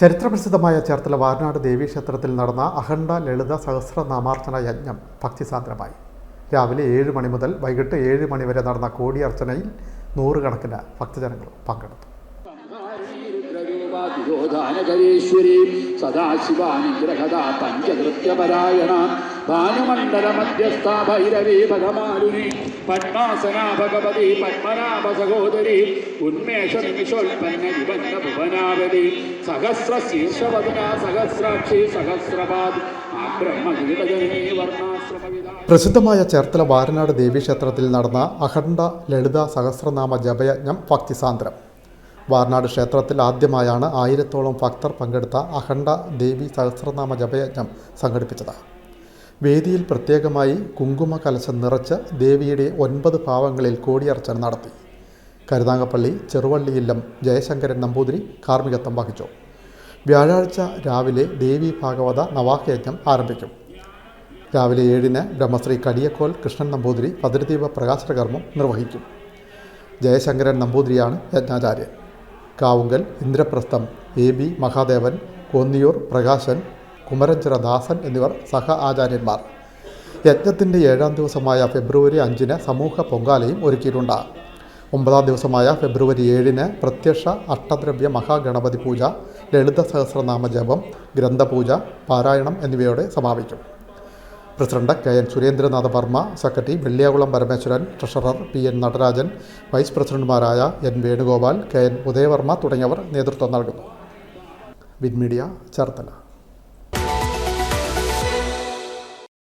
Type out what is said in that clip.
ചരിത്രപ്രസിദ്ധമായ ചേർത്തല വാരനാട് ദേവീക്ഷേത്രത്തിൽ നടന്ന അഖണ്ഡ ലളിത സഹസ്രനാമാർച്ചന യജ്ഞം ഭക്തിസാന്ദ്രമായി. രാവിലെ ഏഴ് മണി മുതൽ വൈകിട്ട് ഏഴ് മണി വരെ നടന്ന കോടിയർച്ചനയിൽ നൂറുകണക്കിന് ഭക്തജനങ്ങൾ പങ്കെടുത്തു. തിരോധാനകരീശ്വരി സദാശിവാനുഗ്രഹദാ പഞ്ചകൃത്യപരായണ ഭാനുമണ്ഡലമധ്യസ്ഥ ഭൈരവി ഭഗമാലുനി പത്മാസന ഭഗവതി പത്മനാഭ സഹോദരി. ഉന്മേഷ നിമിഷോൽപ്പന്ന വിപന്ന ഭുവനാവതി സഹസ്ര ശീർഷവദന സഹസ്രാക്ഷി സഹസ്രപാദ് പ്രസിദ്ധമായ ചേർത്തല വാരനാട് ദേവീക്ഷേത്രത്തിൽ നടന്ന അഖണ്ഡ ലളിത സഹസ്രനാമ ജപയജ്ഞം ഭക്തിസാന്ദ്രം. വാരനാട് ക്ഷേത്രത്തിൽ ആദ്യമായാണ് ആയിരത്തോളം ഭക്തർ പങ്കെടുത്ത അഖണ്ഡ ദേവി സഹസ്രനാമ ജപയജ്ഞം സംഘടിപ്പിച്ചത്. വേദിയിൽ പ്രത്യേകമായി കുങ്കുമ കലശം നിറച്ച് ദേവിയുടെ ഒൻപത് ഭാവങ്ങളിൽ കോടിയർച്ചന നടത്തി. കരുനാഗപ്പള്ളി ചെറുവള്ളിയില്ലം ജയശങ്കരൻ നമ്പൂതിരി കാർമ്മികത്വം വഹിച്ചു. വ്യാഴാഴ്ച രാവിലെ ദേവി ഭാഗവത നവാഹയജ്ഞം ആരംഭിക്കും. രാവിലെ ഏഴിന് ബ്രഹ്മശ്രീ കടിയക്കോൽ കൃഷ്ണൻ നമ്പൂതിരി പതിരുദീപ പ്രകാശനകർമ്മം നിർവഹിക്കും. ജയശങ്കരൻ നമ്പൂതിരിയാണ് യജ്ഞാചാര്യൻ. കാവുങ്കൽ ഇന്ദ്രപ്രസ്ഥം എ ബി മഹാദേവൻ കോന്നിയൂർ പ്രകാശൻ കുമരഞ്ചിറ ദാസൻ എന്നിവർ സഹ ആചാര്യന്മാർ. യജ്ഞത്തിന്റെ ഏഴാം ദിവസമായ ഫെബ്രുവരി അഞ്ചിന് സമൂഹ പൊങ്കാലയും ഒരുക്കിയിട്ടുണ്ട്. ഒമ്പതാം ദിവസമായ ഫെബ്രുവരി ഏഴിന് പ്രത്യക്ഷ അഷ്ടദ്രവ്യ മഹാഗണപതി പൂജ ലളിത സഹസ്രനാമ ജപം ഗ്രന്ഥപൂജ പാരായണം എന്നിവയോടെ സമാപിക്കും. President K N Surendranatha Varma secretary Velliyakulam Parameswaran treasurer P N Natarajan vice പ്രസിഡന്റുമാരായ N Venugopal K N Udayavarma തുടങ്ങിയവർ നേതൃത്വം നൽകുന്നു വിൻമീഡിയ ചേർത്തല.